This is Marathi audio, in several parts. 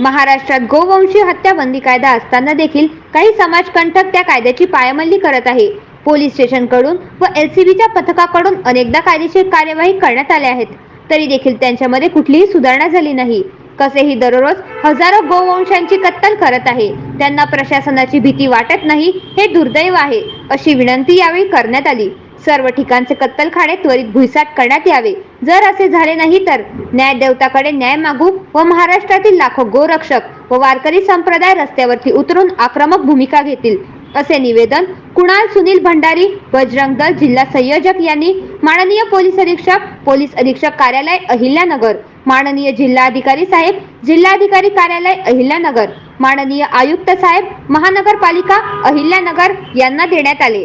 महाराष्ट्रात गोवंशी हत्या बंदी कायदा असताना देखील काही समाजकंटक त्या कायद्याची पायमल्ली करत आहे. पोलीस स्टेशनकडून व एलसीबीच्या पथकाकडून अनेकदा कायदेशीर कार्यवाही करण्यात आल्या आहेत. तरी देखील त्यांच्यामध्ये कुठलीही सुधारणा झाली नाही. कसेही दररोज हजारो गोवंशांची कत्तल करत आहे. त्यांना प्रशासनाची भीती वाटत नाही हे दुर्दैव आहे अशी विनंती यावेळी करण्यात आली. सर्व ठिकाणचे कत्तलखाने त्वरित भुईसाट करण्यात यावे. जर असे झाले नाही तर न्याय देवताकडे न्याय मागू व महाराष्ट्रातील लाखो गोरक्षक व वारकरी संप्रदाय रस्त्यावरती उतरून आक्रमक भूमिका घेतील असे निवेदन कुणाल सुनील भंडारी बजरंग दल जिल्हा संयोजक यांनी माननीय पोलीस अधीक्षक पोलीस अधीक्षक कार्यालय अहिल्यानगर माननीय जिल्हाधिकारी साहेब जिल्हाधिकारी कार्यालय अहिल्यानगर. माननीय आयुक्त साहेब महानगरपालिका अहिल्यानगर यांना देण्यात आले.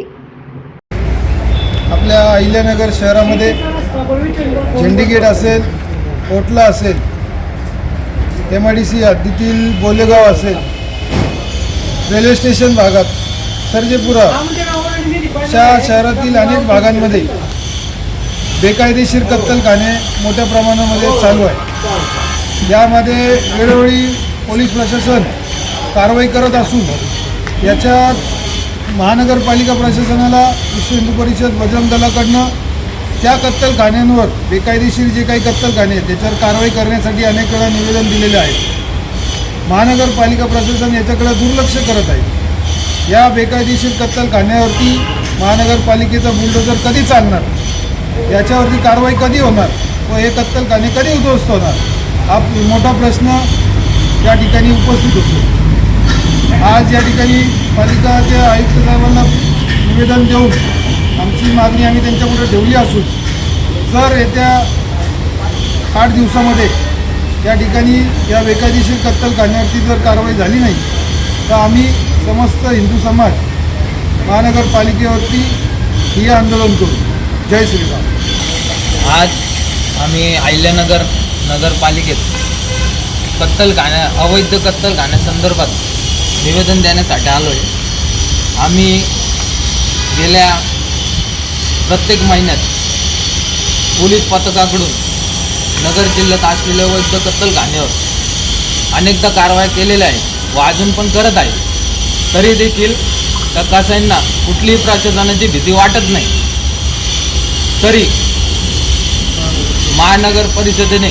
आपल्या अहिल्यानगर शहरामध्ये झेंडीगेट असेल कोटला असेल एम आय डी सी हद्दीतील बोलेगाव असेल रेल्वे स्टेशन भागात सर्जेपुरा अशा शहरातील अनेक भागांमध्ये बेकायदेशीर कत्तलखाने मोठ्या प्रमाणामध्ये चालू आहे. यामध्ये वेळोवेळी पोलीस प्रशासन कारवाई करत असून याच्यात महानगरपालिका प्रशासनाला विश्व हिंदू परिषद बजरंग दलाकडनं त्या कत्तलखान्यांवर बेकायदेशीर जे काही कत्तलखाने आहेत त्याच्यावर कारवाई करण्यासाठी अनेक वेळा निवेदन दिलेले आहे. महानगरपालिका प्रशासन याच्याकडे दुर्लक्ष करत आहे. या बेकायदेशीर कत्तलखान्यावरती महानगरपालिकेचा बुलडोजर कधी चालणार? याच्यावरती कारवाई कधी होणार? व हे कत्तलखाने कधी उद्ध्वस्त होणार? हा मोठा प्रश्न या ठिकाणी उपस्थित होतो. आज या ठिकाणी पालिकाच्या आयुक्त साहेबांना निवेदन देऊन आमची मागणी आम्ही त्यांच्यापुढे ठेवली असून जर येत्या आठ दिवसामध्ये या ठिकाणी या बेकायदेशीर कत्तलखान्यावरती जर कारवाई झाली नाही तर आम्ही समस्त हिंदू समाज महानगरपालिकेवरती हे आंदोलन करू. जय श्रीराम आज आम्ही अहिल्यानगर नगरपालिकेत कत्तलखान्या अवैध कत्तलखान्यासंदर्भात निवेदन देण्यासाठी आलो आहे आम्ही गेल्या प्रत्येक महिन्यात पोलीस पथकाकडून नगर जिल्ह्यात असलेल्या अवैध कत्तलखान्यावर अनेकदा कारवाई केलेल्या आहे व अजून पण करत आहे. तरी देखील त्या कसाईंना कुठलीही प्रशासनाची भीती वाटत नाही. तरी महानगर परिषदेने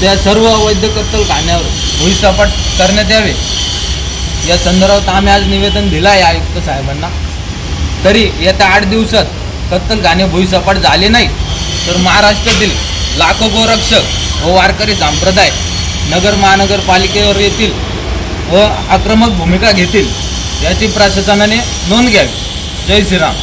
त्या सर्व अवैध कत्तलखान्यावर भुईसपाट करण्यात यावे. या संदर्भात आम्ही आज निवेदन दिलं आहे आयुक्त साहेबांना. तरी येत्या आठ दिवसात कत्तलखाने भुईसपाट झाले नाही तर महाराष्ट्रातील लाखो गोरक्षक व वारकरी संप्रदाय नगर महानगरपालिकेवर येतील व आक्रमक भूमिका घेतील याची प्रशासनाने नोंद घ्यावी. जय श्रीराम.